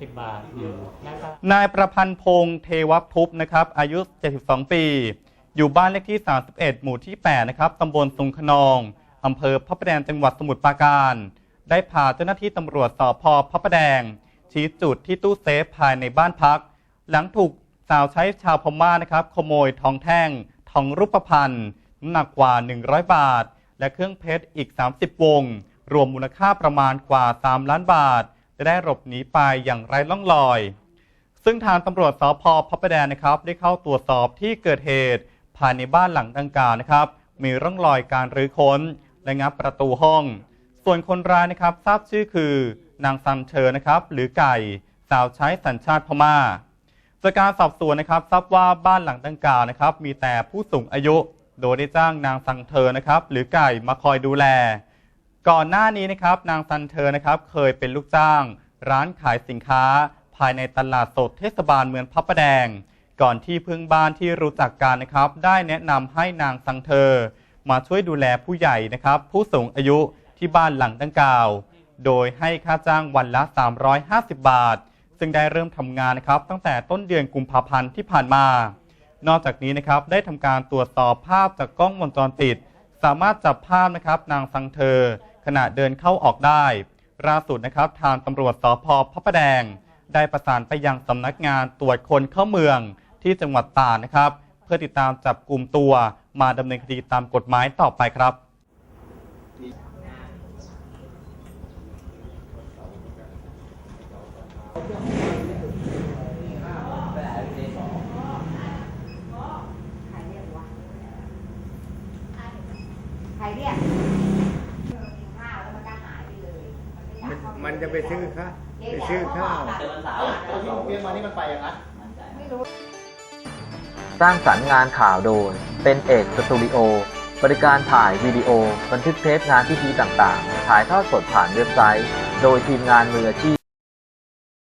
สิบบาทอืมแล้วก็นายประพันธ์พงษ์เทวพุบนะครับ อายุ 72 ปี อยู่บ้านเลขที่ 31 หมู่ที่ 8 นะครับ ตำบลสุงขนองอำเภอพระประแดงจังหวัดสมุทรปราการ ได้พาเจ้าหน้าที่ตำรวจสพพระประแดง ชี้จุดที่ตู้เซฟภายในบ้านพัก หลังถูกสาวใช้ชาวพม่านะครับ ขโมยทองแท่ง ทองรูปพรรณน้ำหนักกว่า 100 บาท และเครื่องเพชรอีก 30 วง รวมมูลค่าประมาณกว่า 3 ล้านบาท จะได้หลบหนีไปอย่างไร้ล่องรอย ซึ่งทางตำรวจสพพระประแดงนะครับ ได้เข้าตรวจสอบที่เกิดเหตุภายในบ้านหลังดังกล่าวนะครับ มีร่องรอยการรื้อค้นและงับประตูห้อง ส่วนคนร้ายนะครับทราบชื่อคือนางซันเชอนะครับ หรือไก่สาวใช้สัญชาติพม่าจากการสอบสวนนะครับ ทราบว่าบ้านหลังดังกล่าวนะครับ มีแต่ผู้สูงอายุ โดยได้จ้างนางซังเธอนะครับ หรือไก่มาคอยดูแล ก่อนหน้านี้นะครับนางซันเธอนะครับเคยเป็นลูกจ้าง ร้านขายสินค้า ภายในตลาดสดเทศบาลเมืองพระประแดง ก่อนที่เพื่อนบ้านที่รู้จักกันนะครับ ได้แนะนำให้นางซังเธอ มาช่วยดูแลผู้ใหญ่นะครับ ผู้สูงอายุที่บ้านหลังดังกล่าว โดยให้ค่าจ้างวันละ 350 บาท ซึ่งได้เริ่มทำงานนะครับ ตั้งแต่ต้นเดือนกุมภาพันธ์ที่ผ่านมา นอกจากนี้นะครับได้ทำการตรวจสอบภาพจากกล้องวงจรปิด สามารถจับภาพนะครับนางสังเธอ ขณะเดินเข้าออกได้ล่าสุดนะครับ ทางตำรวจสพพระประแดง ได้ประสานไปยังสำนักงานตรวจคนเข้าเมืองที่จังหวัดตากนะครับ เพื่อติดตามจับกลุ่มตัวมาดำเนินคดีตามกฎหมายต่อไปครับ ใครเรียกกินข้าวแล้วมันก็หายไปเลยมันมันจะไปซื้อข้าวไปซื้อข้าว ที่ผมเรียนมานี่มันไปอย่างนั้นไม่รู้ สร้างสรรค์งานข่าวโดย เป็นเอกสตูดิโอ บริการถ่ายวิดีโอ บันทึกเทปงานพิธีต่างๆ ถ่ายทอดสดผ่านเว็บไซต์ โดยทีมงานมืออาชีพ